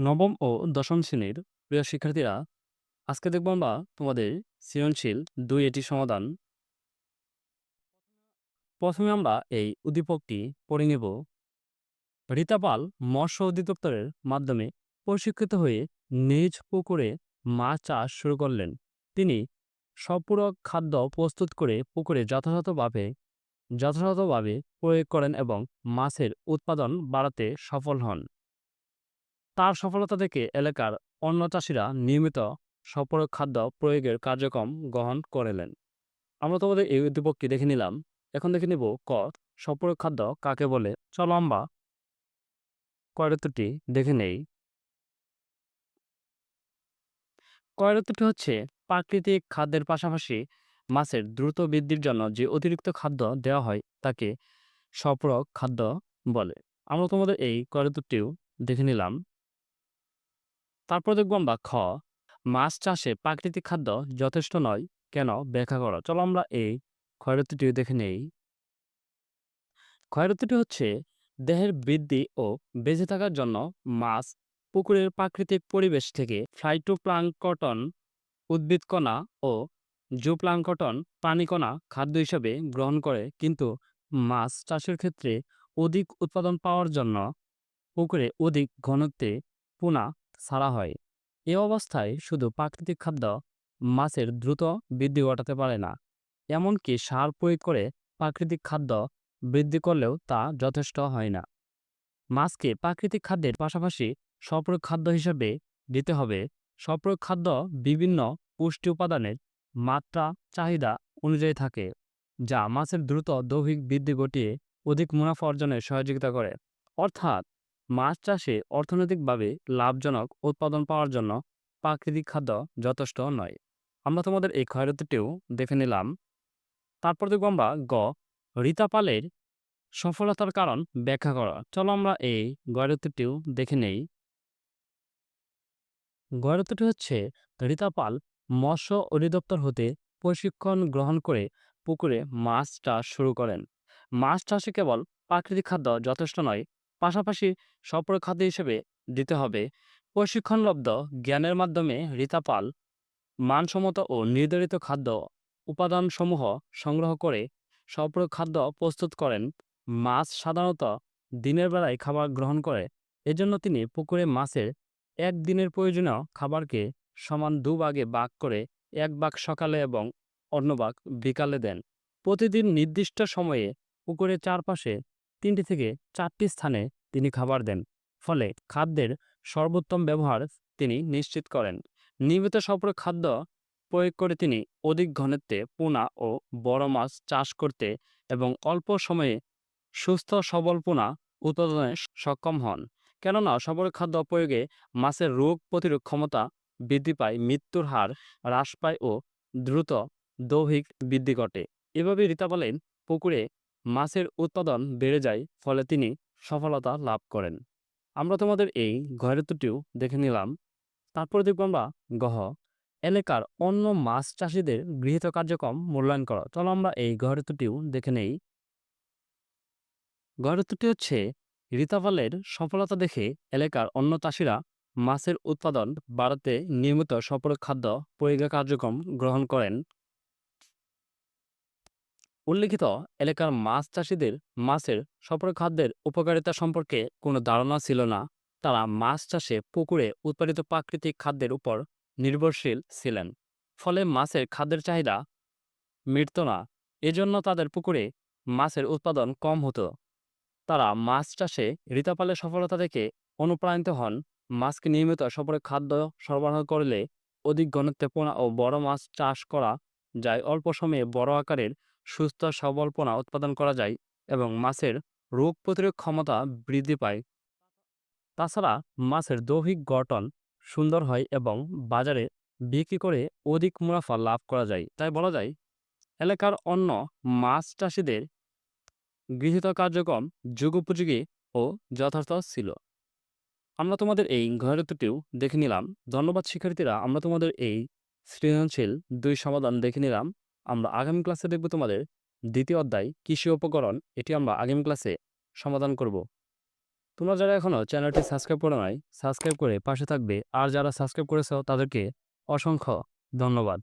নবম ও দশম শ্রেণির প্রিয় শিক্ষার্থীরা, আজকে দেখব আমরা তোমাদের সৃজনশীল দুই এটি সমাধান। প্রথমে আমরা এই উদ্দীপকটি পড়ে নেব। রীতাপাল মৎস্য অধিদপ্তরের মাধ্যমে প্রশিক্ষিত হয়ে নিজ পুকুরে মাছ চাষ শুরু করলেন। তিনি সম্পূরক খাদ্য প্রস্তুত করে পুকুরে যথাযথভাবে যথাযথভাবে প্রয়োগ করেন এবং মাছের উৎপাদন বাড়াতে সফল হন। তার সফলতা দেখে এলাকার অন্য চাষিরা নিয়মিত সম্পূরক খাদ্য প্রয়োগের কার্যক্রম গ্রহণ করলেন। আমরা তোমাদের এই উদ্দীপকটি দেখে নিলাম। এখন দেখে নিব ক সম্পূরক খাদ্য কাকে বলে? চলো আমরা কয়রত্বটি দেখে নেই। কয়রত্বটি হচ্ছে প্রাকৃতিক খাদ্যের পাশাপাশি মাছের দ্রুত বৃদ্ধির জন্য যে অতিরিক্ত খাদ্য দেওয়া হয় তাকে সপরক খাদ্য বলে। আমরা তোমাদের এই কয়রত্বটিও দেখে নিলাম। তারপর দেখব আমরা খ, মাছ চাষে প্রাকৃতিক খাদ্য যথেষ্ট নয়, কেন ব্যাখ্যা করো। চলো আমরা এই ক্ষয়রত্বটিও দেখে নেই। ক্ষয়রত্বটি হচ্ছে, দেহের বৃদ্ধি ও বেঁচে থাকার জন্য মাছ পুকুরের প্রাকৃতিক পরিবেশ থেকে ফ্লাইটোপ্লাঙ্কটন উদ্ভিদকণা ও জুপ্লাঙ্কটন প্রাণীকণা খাদ্য হিসেবে গ্রহণ করে, কিন্তু মাছ চাষের ক্ষেত্রে অধিক উৎপাদন পাওয়ার জন্য পুকুরে অধিক ঘনত্বে পোনা ছাড়া হয়। এ অবস্থায় শুধু প্রাকৃতিক খাদ্য মাছের দ্রুত বৃদ্ধি ঘটাতে পারে না, এমনকি সার প্রয়োগ করে প্রাকৃতিক খাদ্য বৃদ্ধি করলেও তা যথেষ্ট হয় না। মাছকে প্রাকৃতিক খাদ্যের পাশাপাশি সপ্রয়োগ খাদ্য হিসেবে দিতে হবে। সপ্রয়োগ খাদ্য বিভিন্ন পুষ্টি উপাদানের মাত্রা, চাহিদা অনুযায়ী থাকে, যা মাছের দ্রুত দৈহিক বৃদ্ধি ঘটিয়ে অধিক মুনাফা অর্জনে সহযোগিতা করে। অর্থাৎ মাছ চাষে অর্থনৈতিকভাবে লাভজনক উৎপাদন পাওয়ার জন্য প্রাকৃতিক খাদ্য যথেষ্ট নয়। আমরা তোমাদের এই ক্ষয়রতিটিও দেখে নিলাম। তারপর দেখব আমরা গ রীতাপালের সফলতার কারণ ব্যাখ্যা করা। চলো আমরা এই গয়রতিটিও দেখে নেই। গয়রতিটি হচ্ছে রীতাপাল মৎস্য অধিদপ্তর হতে প্রশিক্ষণ গ্রহণ করে পুকুরে মাছ চাষ শুরু করেন। মাছ চাষে কেবল প্রাকৃতিক খাদ্য যথেষ্ট নয় পাশাপাশি খাদ্য হিসেবে দিতে হবে। প্রশিক্ষণলব্ধ জ্ঞানের মাধ্যমে রীতাপাল মানসম্মত ও নির্ধারিত খাদ্য উপাদানসমূহ সংগ্রহ করে সপর খাদ্য প্রস্তুত করেন। মাছ সাধারণত দিনের বেলায় খাবার গ্রহণ করে, এজন্য তিনি পুকুরে মাছের এক দিনের প্রয়োজনীয় খাবারকে সমান দুভাগে ভাগ করে এক ভাগ সকালে এবং অন্য ভাগ বিকালে দেন। প্রতিদিন নির্দিষ্ট সময়ে পুকুরের চারপাশে তিনটি থেকে চারটি স্থানে তিনি খাবার দেন, ফলে খাদ্যের সর্বোত্তম ব্যবহার তিনি নিশ্চিত করেন। নিয়মিত সপর খাদ্য প্রয়োগ করে তিনি অধিক ঘনত্বে পোনা ও বড় মাছ চাষ করতে এবং অল্প সময়ে সুস্থ সবল পোনা উৎপাদনে সক্ষম হন। কেননা সবল খাদ্য প্রয়োগে মাছের রোগ প্রতিরোধ ক্ষমতা বৃদ্ধি পায়, মৃত্যুর হার হ্রাস পায় ও দ্রুত দৈহিক বৃদ্ধি ঘটে। এভাবে রীতা বলেন, পুকুরে মাছের উৎপাদন বেড়ে যায়, ফলে তিনি সফলতা লাভ করেন। আমরা তোমাদের এই ঘরেতুটিও দেখে নিলাম। তারপর দেখব আমরা গহ, এলাকার অন্য মাছ চাষিদের গৃহীত কার্যক্রম মূল্যায়ন করো। চলো আমরা এই ঘরেতুটিও দেখে নেই। ঘরেতুটি হচ্ছে, রিতাপালের সফলতা দেখে এলাকার অন্য চাষিরা মাছের উৎপাদন বাড়াতে নিয়মিত সফল খাদ্য প্রয়োগের কার্যক্রম গ্রহণ করেন। উল্লিখিত এলাকার মাছ চাষিদের মাছের সফল খাদ্যের উপকারিতা সম্পর্কে কোনো ধারণা ছিল না। তারা মাছ চাষে পুকুরে উৎপাদিত প্রাকৃতিক খাদ্যের উপর নির্ভরশীল ছিলেন, ফলে মাছের খাদ্যের চাহিদা মিটত না, এজন্য তাদের পুকুরে মাছের উৎপাদন কম হতো। তারা মাছ চাষে ঋতাপালের সফলতা দেখে অনুপ্রাণিত হন। মাছকে নিয়মিত সফরে খাদ্য সরবরাহ করলে অধিক ঘনত্বে পোনা ও বড় মাছ চাষ করা যায়। অল্প সময়ে বড় আকারের সুস্থ সবল পোনা উৎপাদন করা যায় এবং মাছের রোগ প্রতিরোধ ক্ষমতা বৃদ্ধি পায়। তাছাড়া মাছের দৈহিক গঠন সুন্দর হয় এবং বাজারে বিক্রি করে অধিক মুনাফা লাভ করা যায়। তাই বলা যায়, এলাকার অন্য মাছ চাষিদের গৃহীত কার্যক্রম যুগোপযোগী ও যথার্থ ছিল। আমরা তোমাদের এই ঘরেতুটিও দেখে নিলাম। ধন্যবাদ শিক্ষার্থীরা, আমরা তোমাদের এই সৃজনশীল দুই সমাধান দেখে নিলাম। আমরা আগামী ক্লাসে দেখব তোমাদের দ্বিতীয় অধ্যায়, কৃষি উপকরণ। এটি আমরা আগামী ক্লাসে সমাধান করব। তোমরা যারা এখনও চ্যানেলটি সাবস্ক্রাইব করে নাই, সাবস্ক্রাইব করে পাশে থাকবে। আর যারা সাবস্ক্রাইব করেছ, তাদেরকে অসংখ্য ধন্যবাদ।